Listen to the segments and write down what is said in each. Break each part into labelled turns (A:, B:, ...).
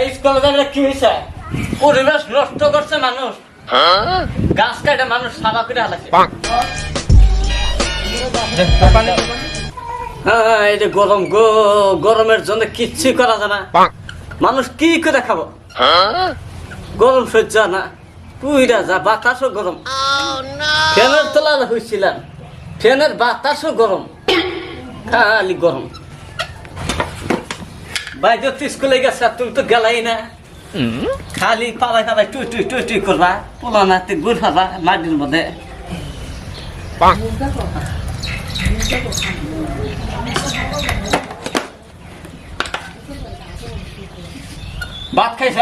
A: এই স্কুলে কি হয়েছে পরিবেশ নষ্ট করছে মানুষ। গাছ কাটে মানুষ সাদা করে হালাছে হ্যাঁ এই গরম গো গরমের জন্য কিচ্ছু করা যায় না। মানুষ কি করে খাব? গরম সহ্য না। পুইরা যা বাতাসও গরম। ফ্যানের তোলা হয়েছিলাম ফ্যানের বাতাসও গরম। খালি গরম। বাইরে তো স্কুলে গেছে তুমি তো গেলাই না। খালি পালাই পালাই টুই টুই টুই টুই করবা পুলানাতে গুড় খাবা মাটির মধ্যে। ভাত খাইছ?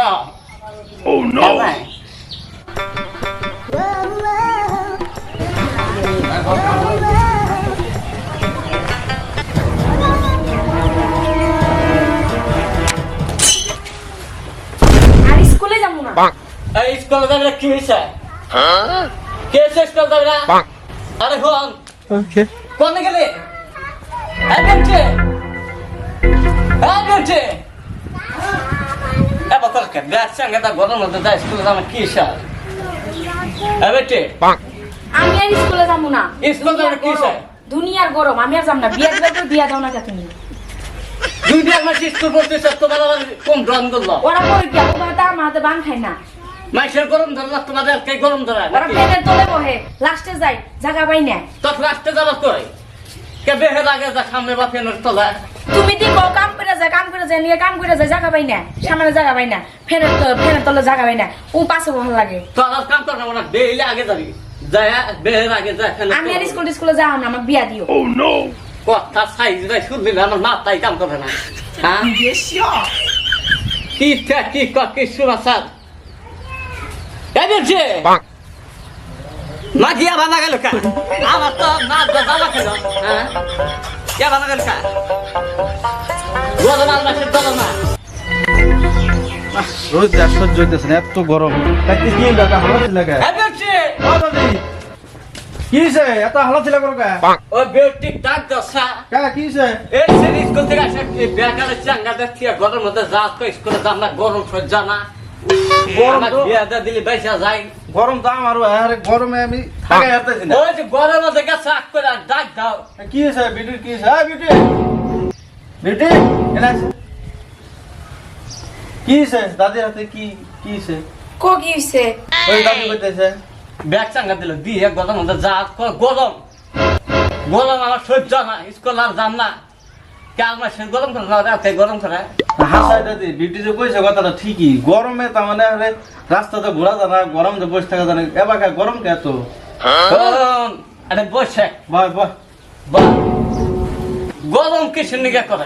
B: Oh no!
A: নাই এই স্কুলে যাবে কি হয়েছে কে এসে স্কুল যাবে না আরে হন কোনে গেলে এই বেঞ্চে এই বেঞ্চে এ বকর কে ব্যাগ সঙ্গে তা গরম মধ্যে যা স্কুলে যাবে কি স্যার এই বেঞ্চে
C: আমি আর স্কুলে যাব না।
A: স্কুলে যাবে কি স্যার
C: দুনিয়ার গরম। আমি আর যাব না। বিয়া দিবে তো বিয়া দাও না তুমি।
A: দুই দিন মাস স্কুল করতেছে তোমার আবার কম ড্রন করল।
C: ওরা করে কি ওরা তো হাতে বান খায় না।
A: মাইসের গরম ধরলা তোমাদের কে গরম ধরা
C: ওরা ফ্যানের তলে বহে লাস্টে যাই জায়গা পাই না।
A: তো লাস্টে যাবার কই? কে বেহের আগে যা সামনে বা ফেনের তলা।
C: তুমি দি কও কাম করে যায় কাম করে যায় নিয়ে কাম করে যায় জায়গা পাই না। সামনে জায়গা পাই না ফ্যানের তো ফ্যানের তলে জায়গা পাই না। ও পাশে ভালো লাগে।
A: তো আর কাম কর না বেইলে আগে যাবি। যায় বেহের আগে যা ফেনের
C: আমি আর স্কুল স্কুলে যাও না আমার বিয়া দিও।
B: Oh no!
A: কথা সাইজ ভাই শুনলি না আমার মাথায় কাম করে না হ্যাঁ কি কি ক কি শুনা স্যার এই বলছে মা দিয়া বানা গেল কা আমার তো না দাদা কেন হ্যাঁ কে বানা গেল কা গরম আর মাসের দল না
D: রোজ আর সহ্য হইতেছে না এত গরম। তাকে কি লাগা হালা লাগা
A: এই বলছে।
D: দাদি কি হইছে? এত হালা ছিল করো কা?
A: ও বেটি ডাক দশা।
D: কা কি হইছে?
A: এই সেরি স্কুল থেকে আসে বেকারে চাঙ্গা দেখছি গরম মধ্যে যা তো স্কুলে যাম না গরম সহ্য না।
D: গরম
A: আমার
D: তো-
A: বিয়া বাইসা যায়।
D: গরম তো আমারও আরে গরমে আমি থাকা হারতেছি না।
A: ওই যে গরম মধ্যে গেছে আগ করে ডাক দাও।
D: কি হইছে? বিউটি কি হইছে? আ বিউটি! বিউটি এনা আছে। কি হইছে? দাদির হাতে কি কি হইছে?
C: কো কি হইছে?
D: ওই দাদি কইতেছে।
A: ব্যাগ চাঙ্গা দিল দিয়ে গরম মধ্যে যা কর গরম গরম আমার সহ্য না স্কুল আর যাম না। গরম করে না রাতে গরম করে?
D: হাসাই দাদি বিউটি যে কইছে কথাটা ঠিকই। গরমে তার মানে রাস্তাতে ঘোরা না বসে থাকা এবার গরম কে এত?
A: গরম আরে বসে।
D: বয় বয়।
A: গরম কিসের নিকে করে?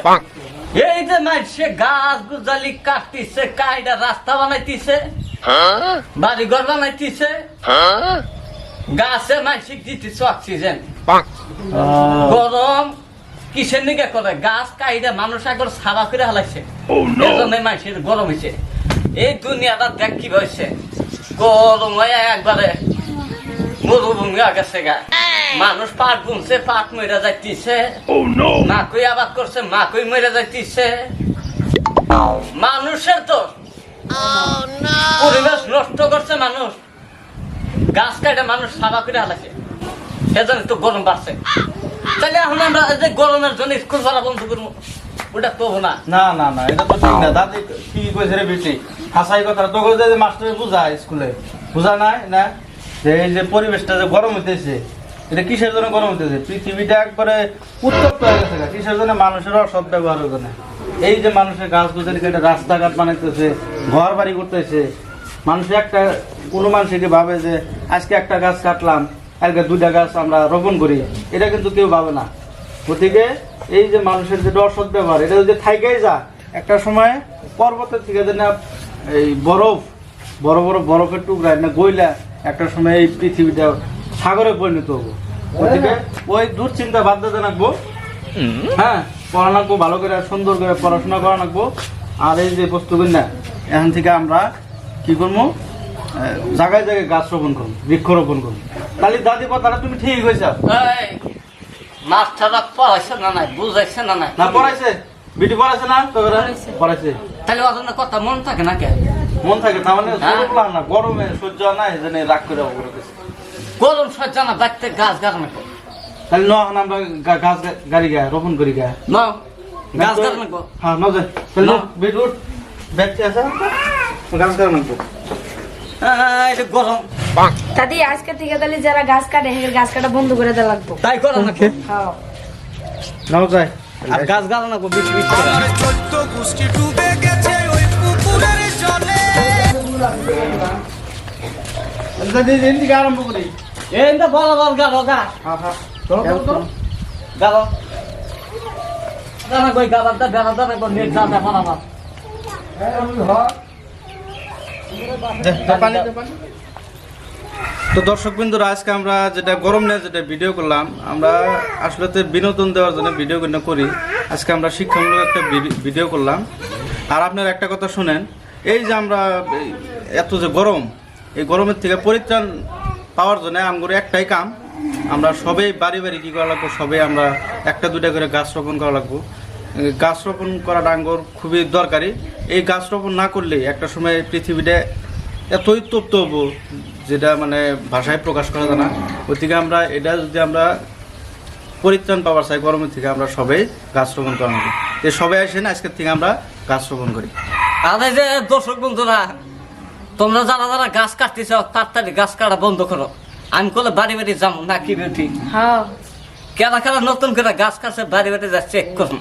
A: এই যে মাইসে গাছ গুজালি কাটতিছে কাইডা রাস্তা বানাইতিছে। বাড়ি ঘর বানাইতিছে। গাছে মাইসিক দিতেছে অক্সিজেন। গরম কিসের নিকে করে? গাছ কাইডা মানুষ একবার সাদা করে হালাইছে।
B: Oh!
A: এজন্য মাইসের গরম হয়েছে এই দুনিয়াটা দেখ কি হয়েছে গরম হয়ে একবারে মরুভূমি গেছে গা। মানুষ পাট বুনছে পাট মরে যাইতিছে।
B: Oh
A: মাকুই আবাদ করছে মাকুই মরে যাইতিছে। মানুষের তো পরিবেশ নষ্ট করছে মানুষ। গাছ কাটে মানুষ সাদা করে হালাইছে সেজন্য তো গরম বাড়ছে। তাহলে এখন আমরা যে গরমের জন্য স্কুল বন্ধ করব। ওটা করব না।
D: না না না এটা তো ঠিক না। দাদি কি কইছে রে বেটি? হাসাই কথা তো যে মাস্টার বুঝায় স্কুলে। বুঝা নাই না? যে এই যে পরিবেশটা যে গরম হইতেছে এটা কিসের জন্য গরম হইতেছে? পৃথিবীটা একবারে উত্তপ্ত হয়ে গেছে কিসের জন্য মানুষের অসৎ ব্যবহার না? এই যে মানুষের গাছ গুছালি কেটে রাস্তাঘাট বানাইতেছে ঘর বাড়ি করতেছে মানুষ একটা কোনো মানুষ এটি ভাবে যে আজকে একটা গাছ কাটলাম আজকে দুইটা গাছ আমরা রোপণ করি। এটা কিন্তু কেউ ভাবে না। গতিকে এই যে মানুষের যে অসৎ ব্যবহার এটা যদি থাইকাই যা একটা সময় পর্বতের থেকে যে না এই বরফ বড় বড় বরফের টুকরা না গইলা একটা সময় এই পৃথিবীটা সাগরে পরিণত হব। গতিকে ওই দুশ্চিন্তা বাদ দিতে রাখব হ্যাঁ। পড়া রাখব ভালো করে সুন্দর করে পড়াশোনা করা রাখব আর এই যে বস্তুগুলো না এখান থেকে আমরা কি করব জায়গায় জায়গায় গাছ রোপণ করব বৃক্ষরোপণ করব তাহলে দাদি কথাটা তুমি ঠিক হয়েছ
A: মাস্টাররা পড়াইছে না নাই বুঝাইছে না নাই?
D: না পড়াইছে? বিটি পড়াইছে না
C: পড়াইছে।
A: তাহলে না কথা মন থাকে না কে
D: মন থাকে না মানে
A: হ্যাঁ।
D: না গরমে সহ্য হয় না এই রাগ করে
A: গরম সহ্য না বাড়তে গাছ গাছ নাকো
D: তাহলে ন এখন আমরা গা- গাছ গাড়ি গায়ে রোপণ করি গায়ে
A: না গাছ গাছ নাকো
D: হ্যাঁ ন যাই তাহলে
A: না।
D: বিট উঠ ব্যাগটি আছে। গাছ গাছ নাকবো
A: এটা গরম
C: দাদি আজকে থেকে তাহলে যারা গাছ কাটে হের গাছ কাটা বন্ধ করে দেওয়া লাগবো।
A: তাই করো নাকো?
C: হ্যাঁ
D: নাও যাই
A: আর গাছ গাছ নাকো বিচ বিচ করে
E: আমার চোদ্দ গোষ্ঠী ডুবে গেছে ওই পুকুরের জলে।
D: দাদি এদিকে আরম্ভ করি।
A: এই তো গা
D: হ্যাঁ হ্যাঁ তো দর্শক বিন্দুরা, আজকে আমরা যেটা গরম নিয়ে যেটা ভিডিও করলাম, আমরা আসলে তো বিনোদন দেওয়ার জন্য ভিডিও করি। আজকে আমরা শিক্ষামূলক একটা ভিডি- ভিডিও করলাম। আর আপনার একটা কথা শুনেন, এই যে আমরা এত যে গরম, এই গরমের থেকে পরিত্রাণ পাওয়ার জন্য আমগুলো একটাই কাম আমরা সবাই বাড়ি বাড়ি কী করা লাগবো? সবাই আমরা একটা দুইটা করে গাছ রোপণ করা লাগবো। গাছ রোপণ করা ডাঙ্গর খুবই দরকারি। এই গাছ রোপণ না করলে একটা সময় পৃথিবীটা এতই উত্তপ্ত হব যেটা মানে ভাষায় প্রকাশ করা যায় না। ওই থেকে আমরা এটা যদি আমরা পরিত্রাণ পাওয়ার চাই গরমের থেকে, আমরা সবাই গাছ রোপণ করা হবে যে সবাই আসেন আজকের থেকে আমরা গাছ রোপণ করি।
A: যে দর্শক বন্ধুরা, তোমরা যারা যারা গাছ কাটতেছ, তাড়াতাড়ি গাছ কাটা বন্ধ করো। আমি কলে বাড়ি বাড়ি যাব না কি বেটি
C: হ্যাঁ।
A: কেলা কেলা নতুন করে গাছ কাছে বাড়ি বাড়ি যা চেক করুন